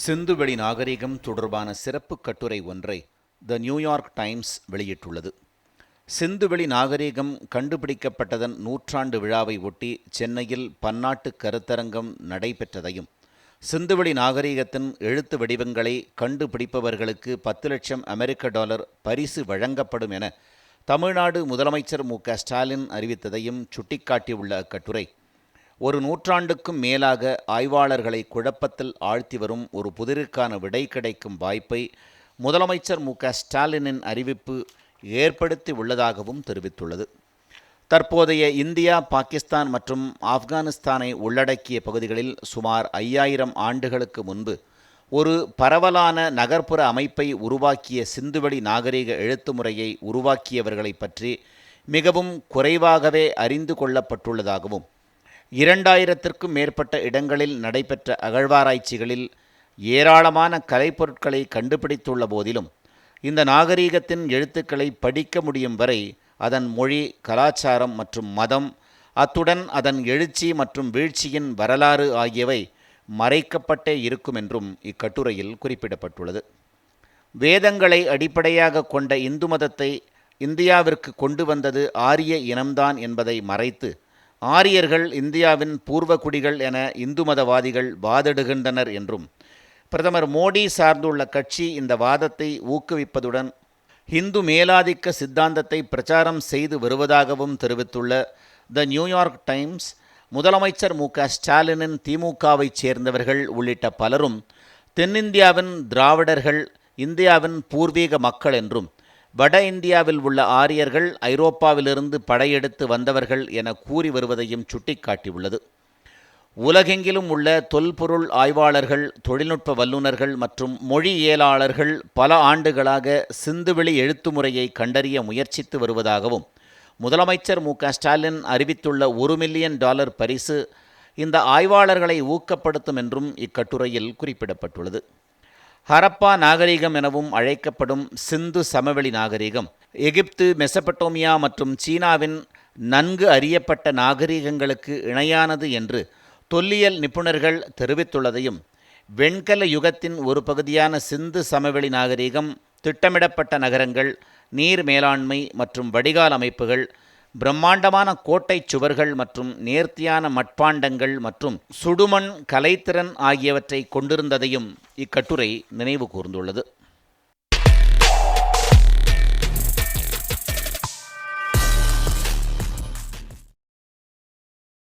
சிந்துவெளி நாகரிகம் தொடர்பான சிறப்பு கட்டுரை ஒன்றை த நியூயார்க் டைம்ஸ் வெளியிட்டுள்ளது. சிந்துவெளி நாகரிகம் கண்டுபிடிக்கப்பட்டதன் நூற்றாண்டு விழாவை ஒட்டி சென்னையில் பன்னாட்டு கருத்தரங்கம் நடைபெற்றதையும் சிந்துவெளி நாகரிகத்தின் எழுத்து வடிவங்களை கண்டுபிடிப்பவர்களுக்கு பத்து லட்சம் அமெரிக்க டாலர் பரிசு வழங்கப்படும் என தமிழ்நாடு முதலமைச்சர் மு க ஸ்டாலின் அறிவித்ததையும் சுட்டிக்காட்டியுள்ள அக்கட்டுரை. ஒரு நூற்றாண்டுக்கும் மேலாக ஆய்வாளர்களை குழப்பத்தில் ஆழ்த்தி வரும் ஒரு புதிருக்கான விடை கிடைக்கும் வாய்ப்பை முதலமைச்சர் மு. க. ஸ்டாலினின் அறிவிப்பு ஏற்படுத்தி உள்ளதாகவும் தெரிவித்துள்ளது. தற்போதைய இந்தியா பாகிஸ்தான் மற்றும் ஆப்கானிஸ்தானை உள்ளடக்கிய பகுதிகளில் சுமார் ஐயாயிரம் ஆண்டுகளுக்கு முன்பு ஒரு பரவலான நகர்ப்புற அமைப்பை உருவாக்கிய சிந்துவெளி நாகரிக எழுத்து முறையை உருவாக்கியவர்களை பற்றி மிகவும் குறைவாகவே அறிந்து கொள்ளப்பட்டுள்ளதாகவும் இரண்டாயிரத்திற்கும் மேற்பட்ட இடங்களில் நடைபெற்ற அகழ்வாராய்ச்சிகளில் ஏராளமான கலைப்பொருட்களை கண்டுபிடித்துள்ள போதிலும் இந்த நாகரீகத்தின் எழுத்துக்களை படிக்க முடியும் வரை அதன் மொழி கலாச்சாரம் மற்றும் மதம் அத்துடன் அதன் எழுச்சி மற்றும் வீழ்ச்சியின் வரலாறு ஆகியவை மறைக்கப்பட்டே இருக்கும் என்றும் இக்கட்டுரையில் குறிப்பிடப்பட்டுள்ளது. வேதங்களை அடிப்படையாக கொண்ட இந்து மதத்தை இந்தியாவிற்கு கொண்டு வந்தது ஆரிய இனம்தான் என்பதை மறைத்து ஆரியர்கள் இந்தியாவின் பூர்வக்குடிகள் என இந்து மதவாதிகள் வாதிடுகின்றனர் என்றும் பிரதமர் மோடி சார்ந்துள்ள கட்சி இந்த வாதத்தை ஊக்குவிப்பதுடன் இந்து மேலாதிக்க சித்தாந்தத்தை பிரச்சாரம் செய்து வருவதாகவும் தெரிவித்துள்ள த நியூயார்க் டைம்ஸ் முதலமைச்சர் மு க ஸ்டாலினின் திமுகவைச் சேர்ந்தவர்கள் உள்ளிட்ட பலரும் தென்னிந்தியாவின் திராவிடர்கள் இந்தியாவின் பூர்வீக மக்கள் என்றும் வட இந்தியாவில் உள்ள ஆரியர்கள் ஐரோப்பாவிலிருந்து படையெடுத்து வந்தவர்கள் என கூறி வருவதையும் சுட்டிக்காட்டியுள்ளது. உலகெங்கிலும் உள்ள தொல்பொருள் ஆய்வாளர்கள் தொழில்நுட்ப வல்லுநர்கள் மற்றும் மொழியியலாளர்கள் பல ஆண்டுகளாக சிந்துவெளி எழுத்து முறையை கண்டறிய முயற்சித்து வருவதாகவும் முதலமைச்சர் மு. க. ஸ்டாலின் அறிவித்துள்ள ஒரு மில்லியன் டாலர் பரிசு இந்த ஆய்வாளர்களை ஊக்கப்படுத்தும் என்றும் இக்கட்டுரையில் குறிப்பிடப்பட்டுள்ளது. ஹரப்பா நாகரிகம் எனவும் அழைக்கப்படும் சிந்து சமவெளி நாகரிகம். எகிப்து மெசபட்டோமியா மற்றும் சீனாவின் நன்கு அறியப்பட்ட நாகரிகங்களுக்கு இணையானது என்று தொல்லியல் நிபுணர்கள் தெரிவித்துள்ளதையும் வெண்கல யுகத்தின் ஒரு பகுதியான சிந்து சமவெளி நாகரிகம் திட்டமிடப்பட்ட நகரங்கள் நீர் மேலாண்மை மற்றும் வடிகால் அமைப்புகள் பிரம்மாண்டமான கோட்டை சுவர்கள் மற்றும் நேர்த்தியான மட்பாண்டங்கள் மற்றும் சுடுமண் கலைத்திறன் ஆகியவற்றை கொண்டிருந்ததையும் இக்கட்டுரை நினைவு கூர்ந்துள்ளது.